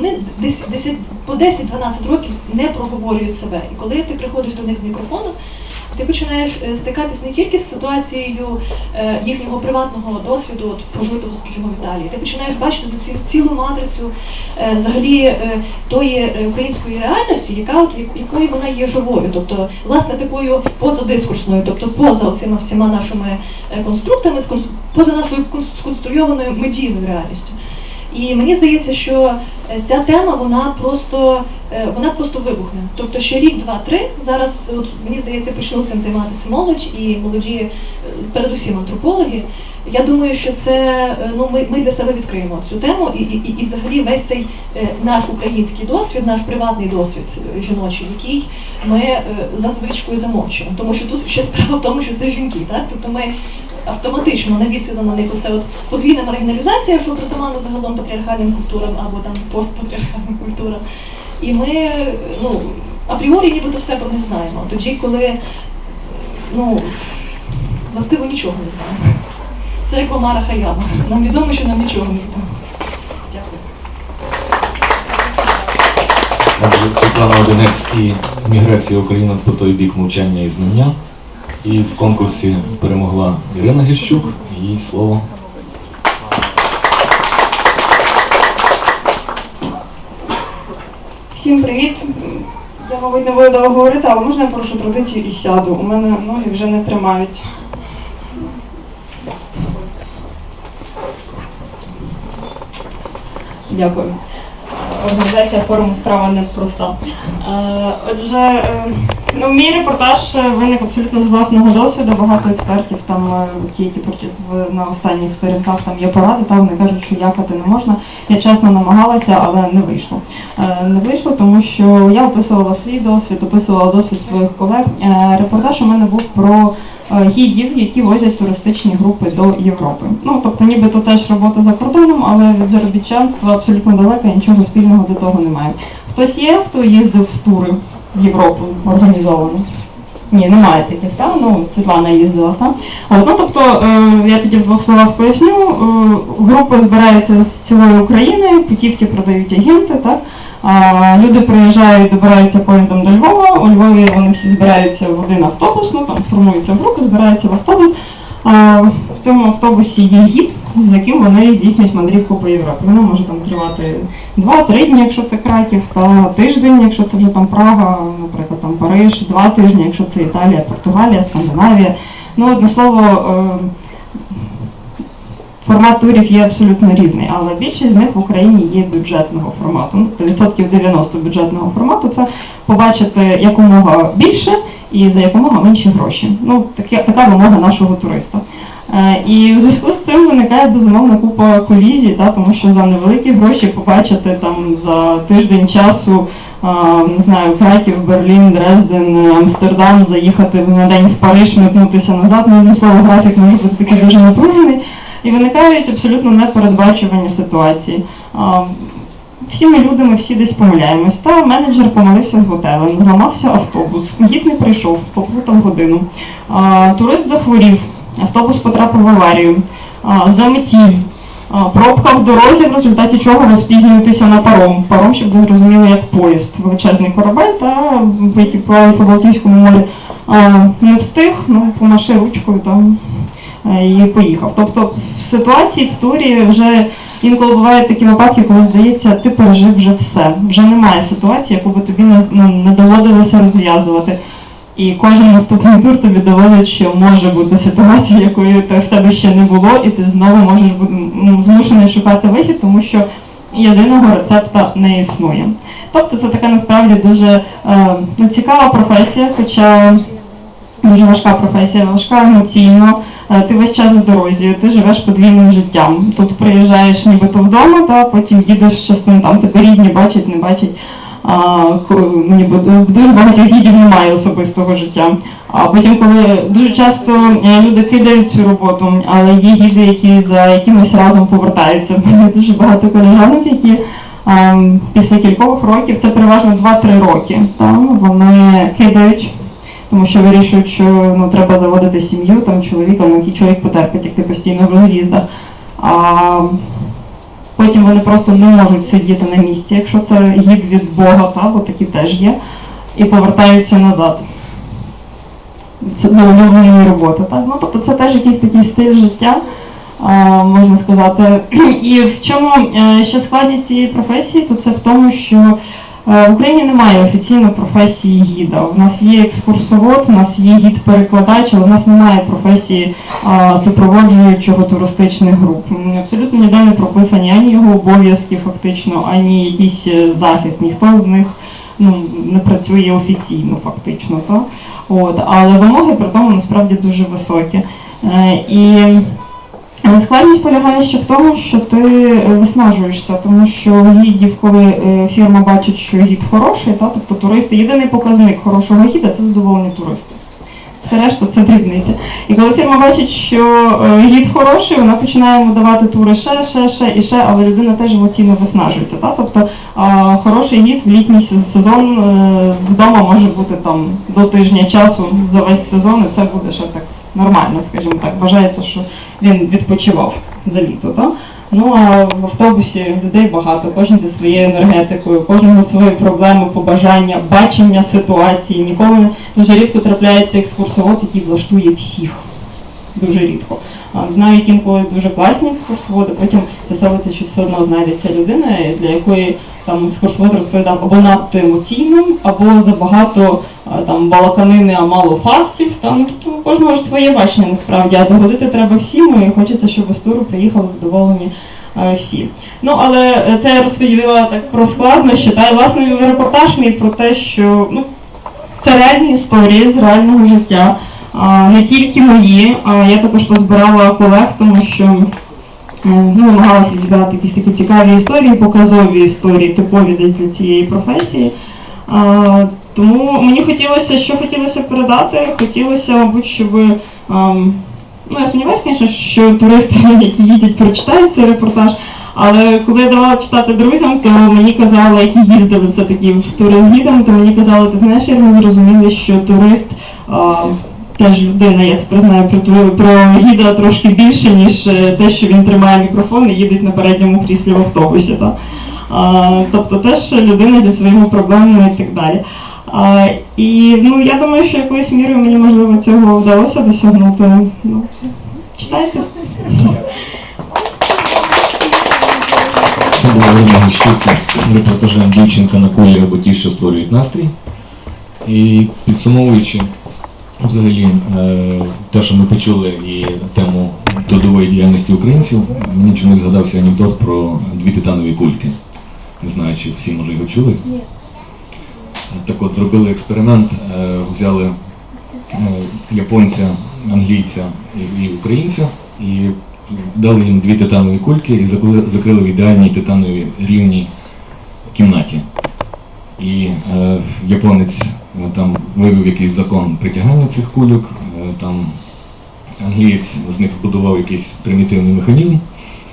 вони десь, десь по 10-12 років не проговорюють себе. І коли ти приходиш до них з мікрофоном, ти починаєш е, стикатись не тільки з ситуацією е, їхнього приватного досвіду, от, прожитого, скажімо, в Італії. Ти починаєш бачити за ці, цілу матрицю е, взагалі тої української реальності, яка от якою вона є живою, тобто власне такою позадискурсною, тобто поза цими всіма нашими конструктами, поза нашою сконструйованою медійною реальністю. І мені здається, що е, ця тема вона просто е, вона просто вибухне. Тобто ще рік, два, три зараз от, мені здається почнуть цим займатися молодь і молоді, е, передусім антропологи. Я думаю, що це е, ну ми, ми для себе відкриємо цю тему, і, і, і взагалі весь цей е, наш український досвід, наш приватний досвід е, жіночий, який ми за звичкою замовчуємо. Тому що тут ще справа в тому, що це жінки, так тобто ми автоматично навісили на них оце от подвійна маргіналізація, що притаманно загалом патріархальним культурам або там постпатріархальним культурам. І ми ну апріорі нібито все про них знаємо. Тоді, коли ну властиво нічого не знаємо. Це як Омара Хаяма. Нам відомо, що нам нічого не відомо. Дякую. Світлана Одинець і міграція України по той бік мовчання і знання. І в конкурсі перемогла Ірина Гіщук. Їй слово. Всім привіт. Я, мабуть, не буду довго говорити, але можна я порушу традицію і сяду. У мене ноги вже не тримають. Дякую. Організація форуму справа непроста. Е, Отже, е, ну, мій репортаж виник абсолютно з власного досвіду. Багато експертів там, е, ті, які на останніх сторінках там є поради, там вони кажуть, що якати не можна. Я чесно намагалася, але не вийшло. Не вийшло, тому що я описувала свій досвід, описувала досвід своїх колег. Репортаж у мене був про гідів, які возять туристичні групи до Європи. Ну тобто, нібито теж робота за кордоном, але від заробітчанства абсолютно далека, нічого спільного до того немає. Хтось є, хто їздив в тури в Європу організовано. Ні, немає таких, так? Ну, Світлана їздила, так? От, ну, тобто, е, я тоді в двох словах поясню. Е, групи збираються з цілої України, путівки продають агенти, так? Люди приїжджають, добираються поїздом до Львова. У Львові вони всі збираються в один автобус, ну там формуються в групи, збираються в автобус. В цьому автобусі є гід, з яким вони здійснюють мандрівку по Європі. Вона може там тривати 2-3 дні, якщо це Краків, та тиждень, якщо це вже там Прага, наприклад, там Париж, два тижні, якщо це Італія, Португалія, Скандинавія. Ну, одне слово, е, формат турів є абсолютно різний, але більшість з них в Україні є бюджетного формату. Ну, відсотків 90 бюджетного формату це побачити якомога більше і за якомога менші гроші. Ну, таке, така вимога нашого туриста. Е, І в зв'язку з цим виникає безумовно купа колізій, та, тому що за невеликі гроші побачити там за тиждень часу. а, Не знаю, Краків, Берлін, Дрезден, Амстердам, заїхати на день в Париж, метнутися назад. Ну, слово, графік може бути такий дуже напружений. І виникають абсолютно непередбачувані ситуації. Всі ми люди, ми всі десь помиляємось. Та менеджер помилився з готелем, зламався автобус, гід не прийшов, поплутав годину. Турист захворів, автобус потрапив в аварію, а, заметіль. Пробка в дорозі, в результаті чого ви спізнюєтеся на паром. Паром, щоб ви зрозуміли, як поїзд. Величезний корабель та який по Балтійському морі. Не встиг, ну помаши ручкою там і поїхав. Тобто в ситуації в турі вже інколи бувають такі випадки, коли здається, ти пережив вже все. Вже немає ситуації, яку би тобі не, не доводилося розв'язувати. І кожен наступний тур тобі доводить, що може бути ситуація, якої в тебе ще не було, і ти знову можеш бути ну, змушений шукати вихід, тому що єдиного рецепта не існує. Тобто це така насправді дуже е, ну, цікава професія, хоча дуже важка професія, важка емоційно. Е, Ти весь час в дорозі, ти живеш подвійним життям. Тут приїжджаєш нібито вдома, та потім їдеш частин там тебе рідні бачать, не бачать. А, ко- бу- дуже багатьох гідів немає особистого життя. А потім, коли дуже часто е, люди кидають цю роботу, але є гіди, які за якимось разом повертаються. У дуже багато колежанок, які а, після кількох років, це переважно 2-3 роки, там вони кидають тому що вирішують, що ну, треба заводити сім'ю, там чоловіка, ну який чоловік потерпить, як ти постійно в роз'їздах. А Потім вони просто не можуть сидіти на місці, якщо це гід від Бога, та, бо такі теж є, і повертаються назад. Це до улюбленої роботи. Так? Ну, тобто це теж якийсь такий стиль життя, можна сказати. І в чому е, ще складність цієї професії, то це в тому, що в Україні немає офіційно професії гіда. У нас є екскурсовод, у нас є гід-перекладач, але в нас немає професії а, супроводжуючого туристичних груп. Абсолютно ніде не прописані ані його обов'язки, фактично, ані якийсь е, захист. Ніхто з них ну, не працює офіційно, фактично. То? От, але вимоги при тому насправді дуже високі. Е, і складність полягає ще в тому, що ти е, виснажуєшся, тому що гідів, коли е, фірма бачить, що гід хороший, та, тобто туристи, єдиний показник хорошого гіда це задоволені туристи. Все решта це дрібниця. І коли фірма бачить, що е, гід хороший, вона починає давати тури ще, ще, ще і ще, але людина теж емоційно виснажується. Та? Тобто хороший гід в літній сезон вдома може бути там до тижня часу за весь сезон, і це буде ще так нормально, скажімо так. Вважається, що він відпочивав за літо. Та? Ну а в автобусі людей багато, кожен зі своєю енергетикою, кожного свої проблеми, побажання, бачення ситуації. Ніколи не- дуже рідко трапляється екскурсовод, який влаштує всіх. Дуже рідко. Навіть інколи дуже класні екскурсоводи, потім з'ясовується, що все одно знайдеться людина, для якої там екскурсовод розповідав або надто емоційно, або забагато там балаканини, а мало фактів. Там то у кожного ж своє бачення насправді, а догодити треба всім, і хочеться, щоб з туру приїхали задоволені е, всі. Ну але е, це я розповіла так про складнощі. Та й власне репортаж мій про те, що ну це реальні історії з реального життя. Не тільки мої, а я також позбирала колег, тому що е, ну, намагалася відбирати якісь такі цікаві історії, показові історії, типові десь для цієї професії. Тому мені хотілося, що хотілося передати, хотілося, мабуть, щоб. ем, ну, я сумніваюся, звісно, що туристи, які їздять, прочитають цей репортаж. Але коли я давала читати друзям, то мені казали, які їздили все-таки в тури з гідом, то мені казали, ти знаєш, як ми зрозуміли, що турист а, теж людина, я тепер знаю про, ту- про гіда трошки більше, ніж е, те, що він тримає мікрофон і їздить на передньому кріслі в автобусі. Та? А, тобто теж людина зі своїми проблемами і так далі. А, і ну, я думаю, що якоюсь мірою мені можливо цього вдалося досягнути. Ну, читайте. Це була Ірина Гещук з репортажем Дівчинка на колі або ті, що створюють настрій. І підсумовуючи взагалі е, те, що ми почули, і тему трудової діяльності українців, мені чомусь згадався анекдот про дві титанові кульки. Не знаю, чи всі може його чули. Ні. Так от зробили експеримент, е, взяли е, японця, англійця і, українця і дали їм дві титанові кульки і закрили, в ідеальній титановій рівній кімнаті. І е, японець е, там вивів якийсь закон притягання цих кульок, там англієць з них збудував якийсь примітивний механізм,